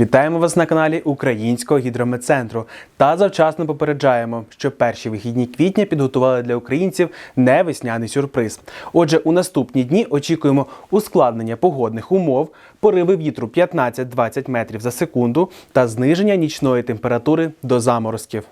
Вітаємо вас на каналі Українського гідрометцентру та завчасно попереджаємо, що перші вихідні квітня підготували для українців невесняний сюрприз. Отже, у наступні дні очікуємо ускладнення погодних умов, пориви вітру 15-20 метрів за секунду та зниження нічної температури до заморозків.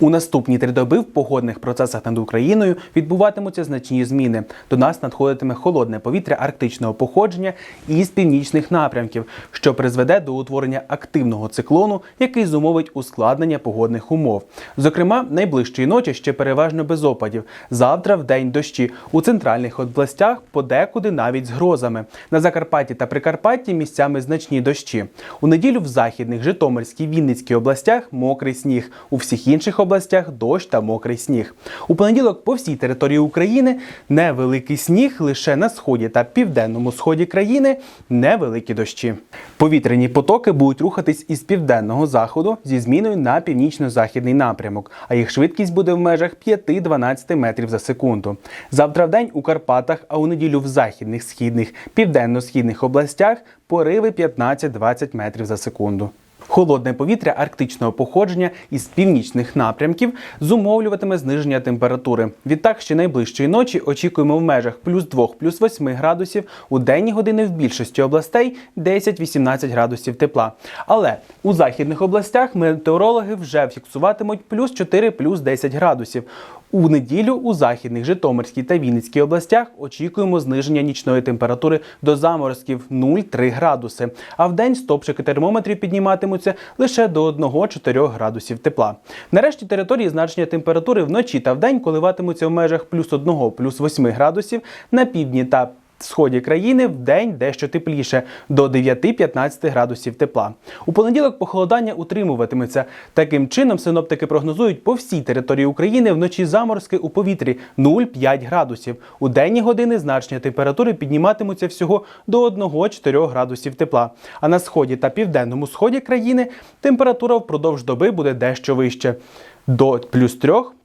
У наступні три доби в погодних процесах над Україною відбуватимуться значні зміни. До нас надходитиме холодне повітря арктичного походження із північних напрямків, що призведе до утворення активного циклону, який зумовить ускладнення погодних умов. Зокрема, найближчої ночі ще переважно без опадів. Завтра в день дощі у центральних областях подекуди навіть з грозами. На Закарпатті та Прикарпатті місцями значні дощі. У неділю в західних Житомирській Вінницькій областях мокрий сніг. У всіх інших областях дощ та мокрий сніг. У понеділок по всій території України невеликий сніг лише на сході та південному сході країни невеликі дощі. Повітряні потоки будуть рухатись із південного заходу зі зміною на північно-західний напрямок, а їх швидкість буде в межах 5-12 метрів за секунду. Завтра в день у Карпатах, а у неділю в західних, східних, південно-східних областях пориви 15-20 метрів за секунду. Холодне повітря арктичного походження із північних напрямків зумовлюватиме зниження температури. Відтак, ще найближчої ночі очікуємо в межах плюс 2, плюс 8 градусів, у денні години в більшості областей 10-18 градусів тепла. Але у західних областях метеорологи вже фіксуватимуть плюс 4, плюс 10 градусів. У неділю у західних Житомирській та Вінницькій областях очікуємо зниження нічної температури до заморозків 0,3 градуси. А в день стопчики термометрів підніматимуться лише до 1-4 градусів тепла. Нарешті території значення температури вночі та вдень коливатимуться в межах плюс 1, плюс 8 градусів на півдні та Сході країни в день дещо тепліше до 9-15 градусів тепла. У понеділок похолодання утримуватиметься. Таким чином, синоптики прогнозують по всій території України вночі заморозки у повітрі 0,5 градусів. У денні години значення температури підніматимуться всього до 1-4 градусів тепла. А на сході та південному сході країни температура впродовж доби буде дещо вище до плюс 3,